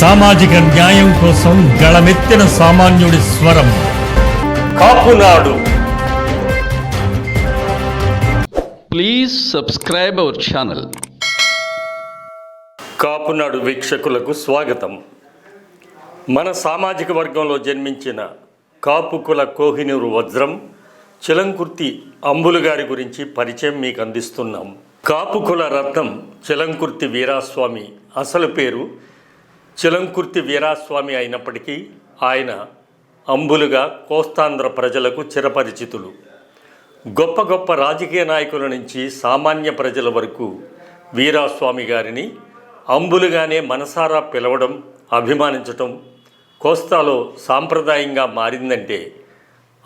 సామాజిక న్యాయం కోసం గళమెత్తిన సామాన్యుడి స్వరం. Kapunadu. Please subscribe our channel. Kapunadu వీక్షకులకు స్వాగతం. మన సామాజిక వర్గంలో జన్మించిన కాపు కుల కోహినూరు వజ్రం చిలంకుర్తి అంబులు గారి గురించి పరిచయం మీకు అందిస్తున్నాం. కాపు కుల రత్నం చిలంకుర్తి వీరాస్వామి అసలు పేరు చిలంకుర్తి వీరాస్వామి అయినప్పటికీ ఆయన అంబులుగా కోస్తాంధ్ర ప్రజలకు చిరపరిచితులు. గొప్ప గొప్ప రాజకీయ నాయకుల నుంచి సామాన్య ప్రజల వరకు వీరాస్వామి గారిని అంబులుగానే మనసారా పిలవడం అభిమానించటం కోస్తాలో సాంప్రదాయంగా మారిందంటే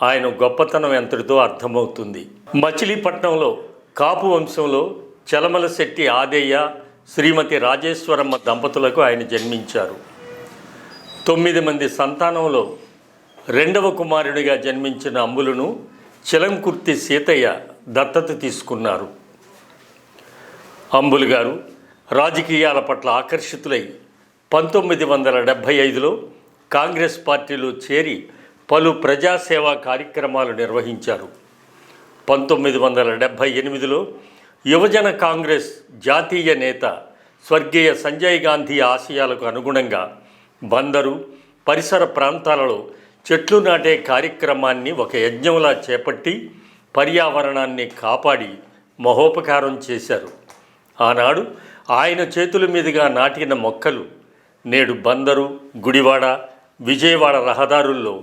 ఆయన గొప్పతనం ఎంతటితో అర్థమవుతుంది. మచిలీపట్నంలో కాపు వంశంలో చలమల శెట్టి ఆదేయ శ్రీమతి రాజేశ్వరమ్మ దంపతులకు ఆయన జన్మించారు. తొమ్మిది మంది సంతానంలో రెండవ కుమారుడిగా జన్మించిన అంబులను చిలంకుర్తి సీతయ్య దత్తత తీసుకున్నారు. అంబులు గారు రాజకీయాల పట్ల ఆకర్షితులై పంతొమ్మిది వందల డెబ్భై ఐదులో కాంగ్రెస్ పార్టీలో చేరి పలు ప్రజాసేవా కార్యక్రమాలు నిర్వహించారు. పంతొమ్మిది వందల డెబ్భై ఎనిమిదిలో యువజన కాంగ్రెస్ జాతీయ నేత స్వర్గీయ సంజయ్ గాంధీ ఆశయాలకు అనుగుణంగా బందరు పరిసర ప్రాంతాలలో చెట్లు నాటే కార్యక్రమాన్ని ఒక యజ్ఞంలా చేపట్టి పర్యావరణాన్ని కాపాడి మహోపకారం చేశారు. ఆనాడు ఆయన చేతుల మీదుగా నాటిన మొక్కలు నేడు బందరు గుడివాడ విజయవాడ రహదారుల్లో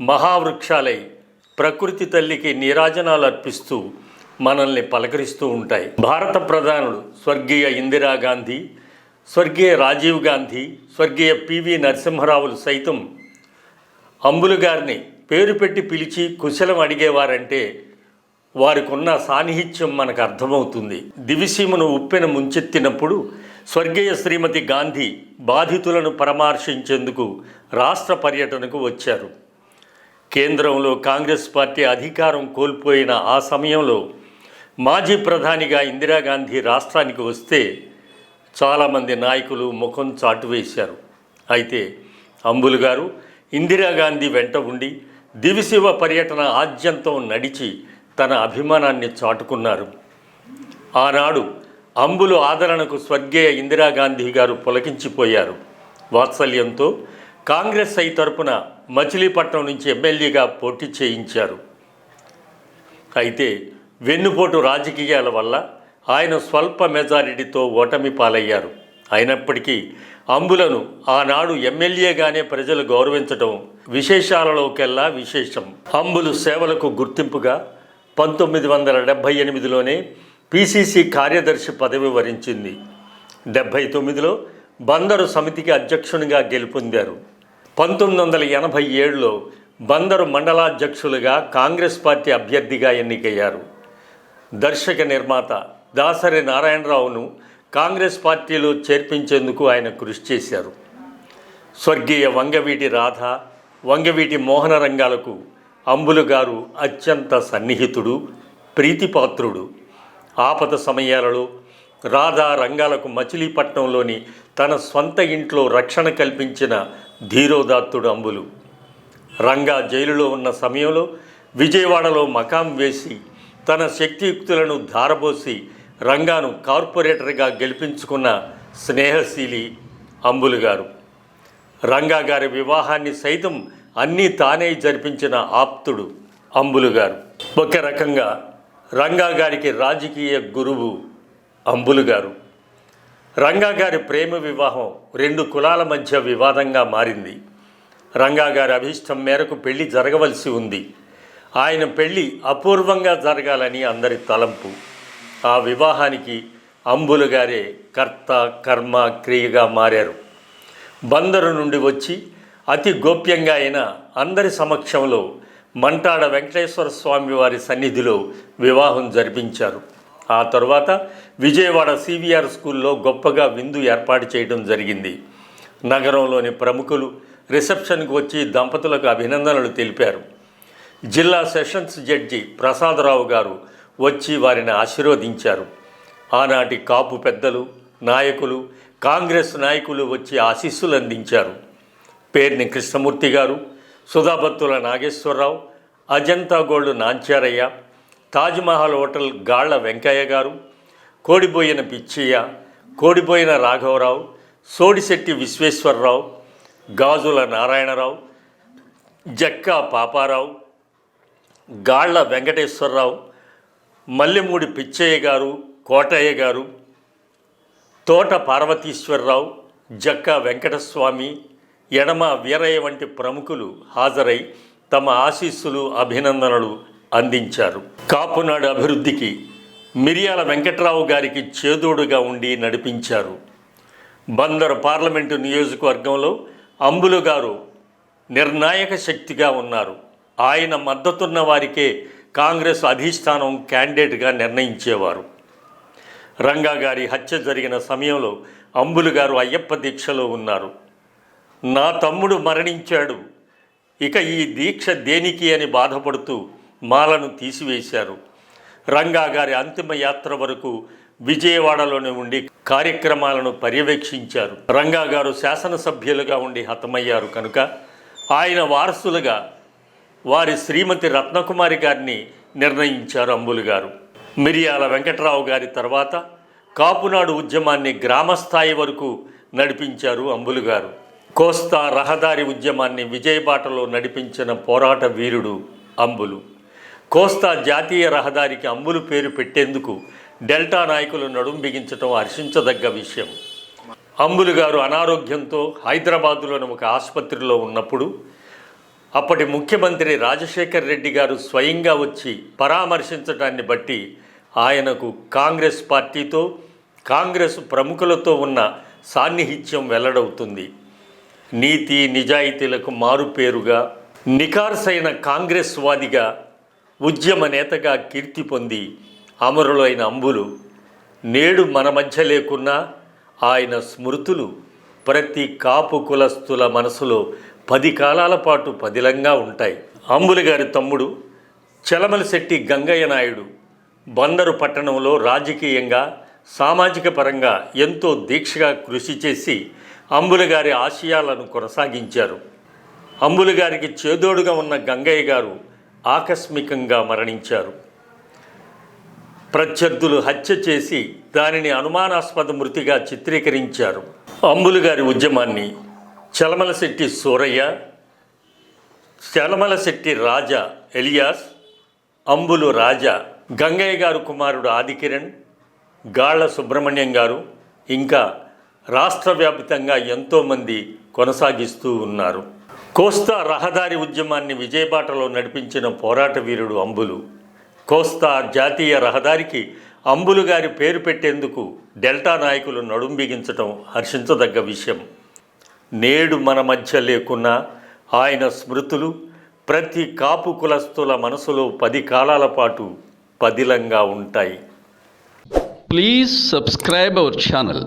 మహావృక్షాలై ప్రకృతి తల్లికి నీరాజనాలు అర్పిస్తూ మనల్ని పలకరిస్తూ ఉంటాయి. భారత ప్రధానులు స్వర్గీయ ఇందిరాగాంధీ స్వర్గీయ రాజీవ్ గాంధీ స్వర్గీయ పివి నరసింహరావులు సైతం అంబులు గారిని పేరు పెట్టి పిలిచి కుశలం అడిగేవారంటే వారికున్న సాన్నిహిత్యం మనకు అర్థమవుతుంది. దివిసీమను ఉప్పెన ముంచెత్తినప్పుడు స్వర్గీయ శ్రీమతి గాంధీ బాధితులను పరామర్శించేందుకు రాష్ట్ర పర్యటనకు వచ్చారు. కేంద్రంలో కాంగ్రెస్ పార్టీ అధికారం కోల్పోయిన ఆ సమయంలో మాజీ ప్రధానిగా ఇందిరాగాంధీ రాష్ట్రానికి వస్తే చాలామంది నాయకులు ముఖం చాటు వేశారు. అయితే అంబులు గారు ఇందిరాగాంధీ వెంట ఉండి దివిశివ పర్యటన ఆద్యంతం నడిచి తన అభిమానాన్ని చాటుకున్నారు. ఆనాడు అంబులు ఆదరణకు స్వర్గీయ ఇందిరాగాంధీ గారు పులకించిపోయారు. వాత్సల్యంతో కాంగ్రెస్ ఐ తరపున మచిలీపట్నం నుంచి ఎమ్మెల్యేగా పోటీ చేయించారు. అయితే వెన్నుపోటు రాజకీయాల వల్ల ఆయన స్వల్ప మెజారిటీతో ఓటమి పాలయ్యారు. అయినప్పటికీ అంబులను ఆనాడు ఎమ్మెల్యేగానే ప్రజలు గౌరవించడం విశేషాలలోకెల్లా విశేషం. అంబులు సేవలకు గుర్తింపుగా పంతొమ్మిది వందల డెబ్భై ఎనిమిదిలోనే పిసిసి కార్యదర్శి పదవి వరించింది. డెబ్భై తొమ్మిదిలో బందరు సమితికి అధ్యక్షునిగా గెలుపొందారు. పంతొమ్మిది వందల ఎనభై ఏడులో బందరు మండలాధ్యక్షులుగా కాంగ్రెస్ పార్టీ అభ్యర్థిగా ఎన్నికయ్యారు. దర్శక నిర్మాత దాసరి నారాయణరావును కాంగ్రెస్ పార్టీలో చేర్పించేందుకు ఆయన కృషి చేశారు. స్వర్గీయ వంగవీటి రాధ వంగవీటి మోహన రంగాలకు అంబులు గారు అత్యంత సన్నిహితుడు ప్రీతిపాత్రుడు. ఆపద సమయాలలో రాధా రంగాలకు మచిలీపట్నంలోని తన స్వంత ఇంట్లో రక్షణ కల్పించిన ధీరోదాత్తుడు అంబులు. రంగా జైలులో ఉన్న సమయంలో విజయవాడలో మకాం వేసి తన శక్తియుక్తులను ధారబోసి రంగాను కార్పొరేటర్గా గెలిపించుకున్న స్నేహశీలి అంబులు గారు. రంగా గారి వివాహాన్ని సైతం అన్నీ తానే జరిపించిన ఆప్తుడు అంబులు గారు. ఒక రకంగా రంగా గారికి రాజకీయ గురువు అంబులు గారు. రంగా గారి ప్రేమ వివాహం రెండు కులాల మధ్య వివాదంగా మారింది. రంగా గారి అభిష్టం మేరకు పెళ్ళి జరగవలసి ఉంది. ఆయన పెళ్ళి అపూర్వంగా జరగాలని అందరి తలంపు. ఆ వివాహానికి అంబులు గారే కర్త కర్మ క్రియగా మారారు. బందరు నుండి వచ్చి అతి గోప్యంగా అయిన అందరి సమక్షంలో మంటాడ వెంకటేశ్వర స్వామి వారి సన్నిధిలో వివాహం జరిపించారు. ఆ తర్వాత విజయవాడ సివిఆర్ స్కూల్లో గొప్పగా విందు ఏర్పాటు చేయడం జరిగింది. నగరంలోని ప్రముఖులు రిసెప్షన్కు వచ్చి దంపతులకు అభినందనలు తెలిపారు. జిల్లా సెషన్స్ జడ్జి ప్రసాదరావు గారు వచ్చి వారిని ఆశీర్వదించారు. ఆనాటి కాపు పెద్దలు నాయకులు కాంగ్రెస్ నాయకులు వచ్చి ఆశీస్సులు అందించారు. పేర్ని కృష్ణమూర్తి గారు సుధాబత్తుల నాగేశ్వరరావు అజంతా గోల్డ్ నాంచారయ్య తాజ్మహల్ హోటల్ గాళ్ళ వెంకయ్య గారు కోడిబోయిన పిచ్చయ్య కోడిబోయిన రాఘవరావు సోడిశెట్టి విశ్వేశ్వరరావు గాజుల నారాయణరావు జక్కా పాపారావు గాళ్ళ వెంకటేశ్వరరావు మల్లెమూడి పిచ్చయ్య గారు కోటయ్య గారు తోట పార్వతీశ్వరరావు జక్కా వెంకటస్వామి ఎడమ వీరయ్య వంటి ప్రముఖులు హాజరై తమ ఆశీస్సులు అభినందనలు అందించారు. కాపునాడు అభివృద్ధికి మిరియాల వెంకట్రావు గారికి చేదోడుగా ఉండి నడిపించారు. బందరు పార్లమెంటు నియోజకవర్గంలో అంబులు గారు నిర్ణాయక శక్తిగా ఉన్నారు. ఆయన మద్దతున్న వారికే కాంగ్రెస్ అధిష్టానం క్యాండిడేట్గా నిర్ణయించేవారు. రంగా గారి హత్య జరిగిన సమయంలో అంబులు గారు అయ్యప్ప దీక్షలో ఉన్నారు. నా తమ్ముడు మరణించాడు. ఇక ఈ దీక్ష దేనికి అని బాధపడుతూ మాలను తీసివేశారు. రంగా గారి అంతిమ యాత్ర వరకు విజయవాడలోనే ఉండి కార్యక్రమాలను పర్యవేక్షించారు. రంగా గారు శాసనసభ్యులుగా ఉండి హతమయ్యారు కనుక ఆయన వారసులుగా వారి శ్రీమతి రత్నకుమారి గారిని నిర్ణయించారు అంబులు గారు. మిరియాల వెంకట్రావు గారి తర్వాత కాపునాడు ఉద్యమాన్ని గ్రామస్థాయి వరకు నడిపించారు అంబులు గారు. కోస్తా రహదారి ఉద్యమాన్ని విజయబాటలో నడిపించిన పోరాట వీరుడు అంబులు. కోస్తా జాతీయ రహదారికి అంబులు పేరు పెట్టేందుకు డెల్టా నాయకులు నడుం బిగించడం హర్షించదగ్గ విషయం. అంబులు గారు అనారోగ్యంతో హైదరాబాదులోని ఒక ఆసుపత్రిలో ఉన్నప్పుడు అప్పటి ముఖ్యమంత్రి రాజశేఖర్ రెడ్డి గారు స్వయంగా వచ్చి పరామర్శించడాన్ని బట్టి ఆయనకు కాంగ్రెస్ పార్టీతో కాంగ్రెస్ ప్రముఖులతో ఉన్న సాన్నిహిత్యం వెల్లడవుతుంది. నీతి నిజాయితీలకు మారుపేరుగా నికార్సైన కాంగ్రెస్ వాదిగా ఉద్యమ నేతగా కీర్తి పొంది అమరులైన అంబులు నేడు మన మధ్య లేకున్నా ఆయన స్మృతులు ప్రతి కాపు కులస్తుల మనసులో పది కాలాల పాటు పదిలంగా ఉంటాయి. అంబులి గారి తమ్ముడు చలమలశెట్టి గంగయ్య నాయుడు బందరు పట్టణంలో రాజకీయంగా సామాజిక పరంగా ఎంతో దీక్షగా కృషి చేసి అంబులి గారి ఆశయాలను కొనసాగించారు. అంబులి గారికి చేదోడుగా ఉన్న గంగయ్య గారు ఆకస్మికంగా మరణించారు. ప్రత్యర్థులు హత్య చేసి దానిని అనుమానాస్పద మృతిగా చిత్రీకరించారు. అంబులు గారి ఉద్యమాన్ని చలమలశెట్టి సూరయ్య చలమలశెట్టి రాజా ఎలియాస్ అంబులు రాజా గంగయ్య గారు కుమారుడు ఆదికిరణ్ గాళ్ళ సుబ్రహ్మణ్యం గారు ఇంకా రాష్ట్రవ్యాప్తంగా ఎంతోమంది కొనసాగిస్తూ ఉన్నారు. కోస్తా రహదారి ఉద్యమాన్ని విజయబాటలో నడిపించిన పోరాట వీరుడు అంబులు. కోస్తా జాతీయ రహదారికి అంబులు గారి పేరు పెట్టేందుకు డెల్టా నాయకులు నడుం బిగించటం హర్షించదగ్గ విషయం. నేడు మన మధ్య లేకున్నా ఆయన స్మృతులు ప్రతి కాపు కులస్తుల మనసులో పది కాలాల పాటు పదిలంగా ఉంటాయి. Please subscribe our channel